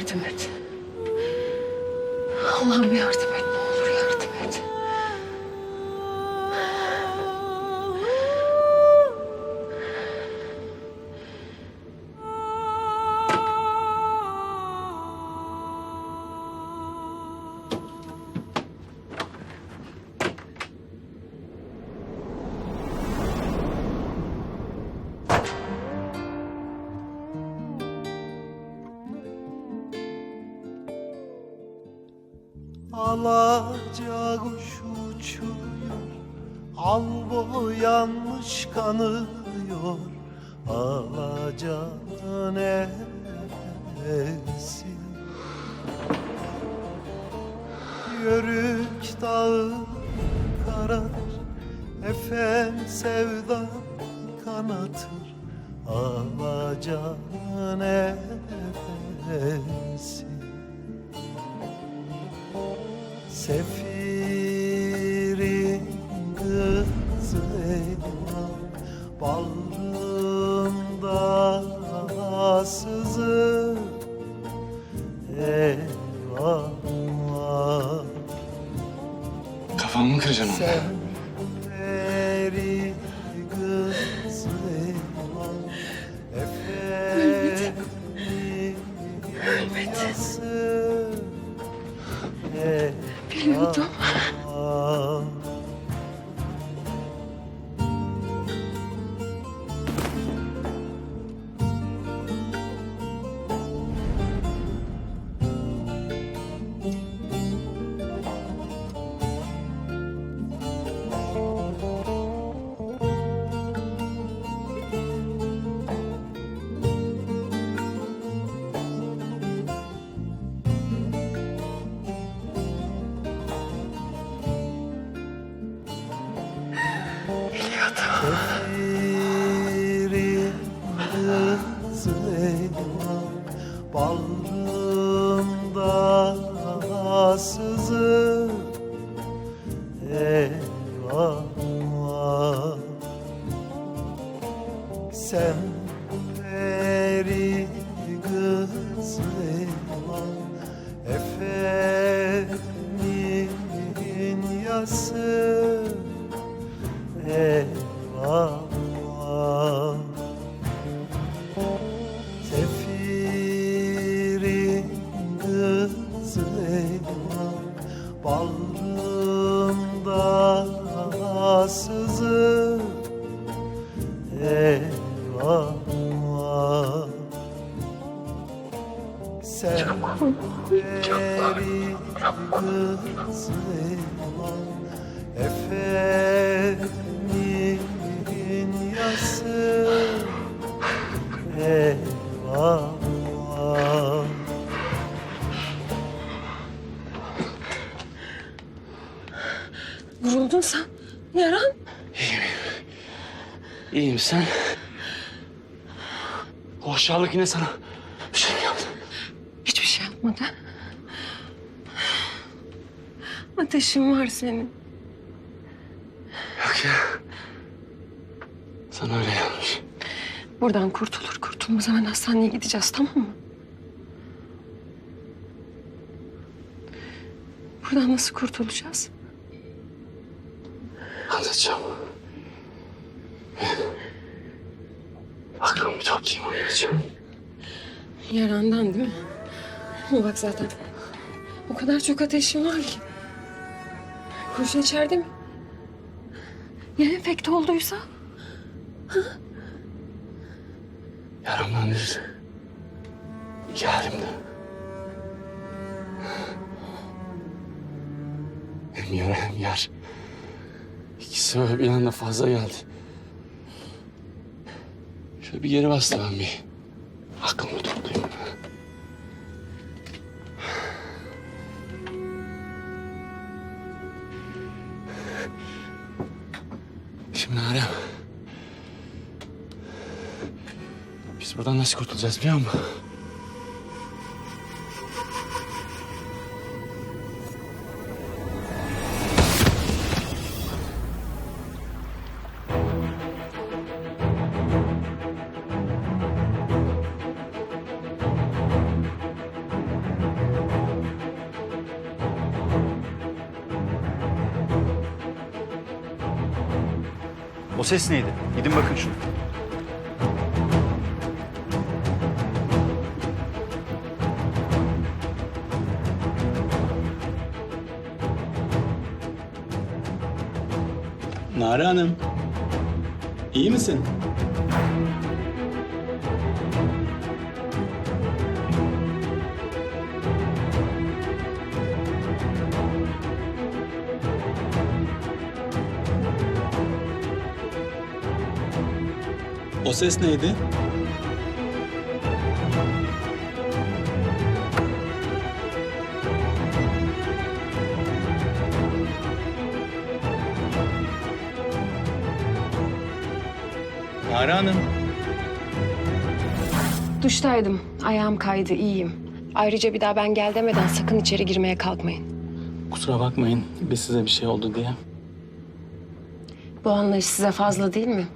yardım et. Allah'ım yardım et. Alaca kuş uçuyor. Al boyanmış kanıyor. Alaca nesi Yörük dağı kararır Efem sevda kanatır. Alaca nesi Sefirin kızı Bağrımda sızı Eyvah Kafamı mı kıracaksın onunla? Seferi Eyvah Sen Sen peri kızı eyvah Efendim yası Eyvah Vuruldun sen. Yaran. İyiyim sen? O yine sana Yapmadı. Ateşin var senin. Yok ya. Sana öyle gelmiş. Buradan kurtulur kurtulmaz hemen hastaneye gideceğiz tamam mı? Buradan nasıl kurtulacağız? Anlatacağım. Aklımı toplayayım anlatacağım. Yarandan değil mi? Bak zaten o kadar çok ateşin var ki. Kurşun içeride mi? Ya enfekte olduysa? Değil. İki halimde. Hem yara hem yar. İkisi bir anda fazla geldi. Şöyle bir geri bastı ben bir. Şimdi. Biz buradan nasıl kurtulacağız biliyor musun? O ses neydi? Gidin bakın şuna. Nare Hanım. iyi misin? O ses neydi? Nare Hanım. Duştaydım. Ayağım kaydı. iyiyim. Ayrıca bir daha ben gel demeden sakın içeri girmeye kalkmayın. Kusura bakmayın biz size bir şey oldu diye. Bu anlayış size fazla değil mi?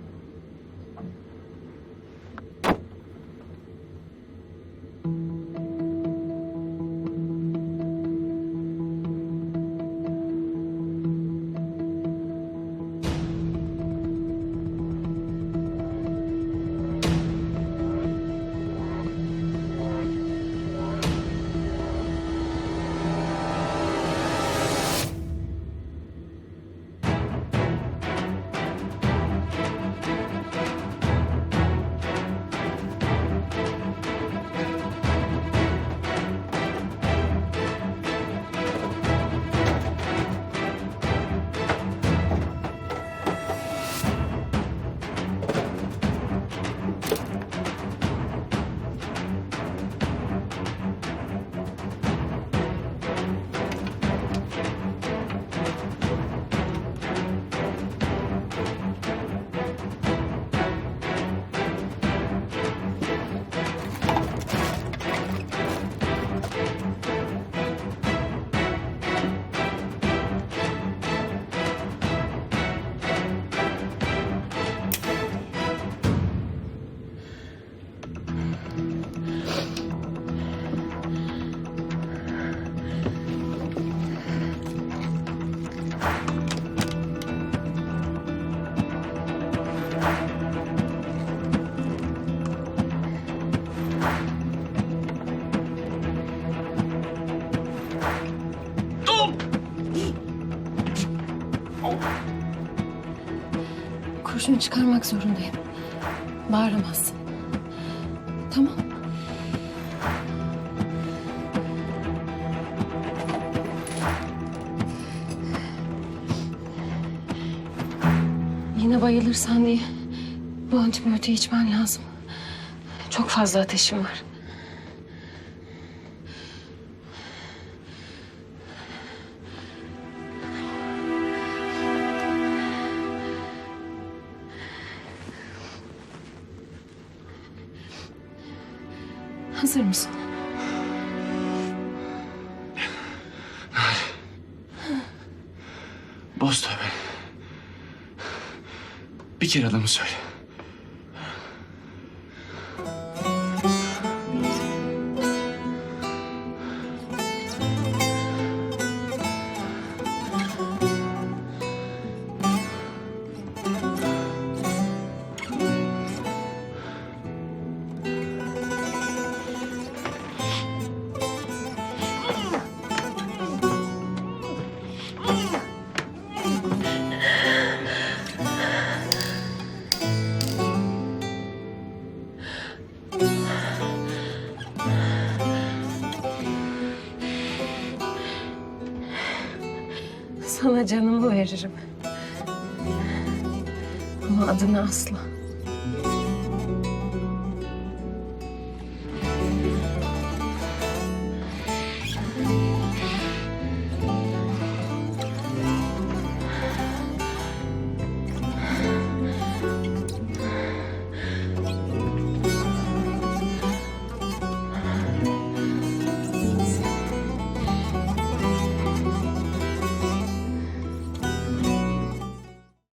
Kurşunu çıkarmak zorundayım. Bağıramazsın. Tamam. Yine bayılırsan diye bu antibiyotiği içmen lazım. Çok fazla ateşim var. Hazır mısın? Boz tövbe. Bir kere adamı söyle. Sana canımı veririm. Ama adını asla.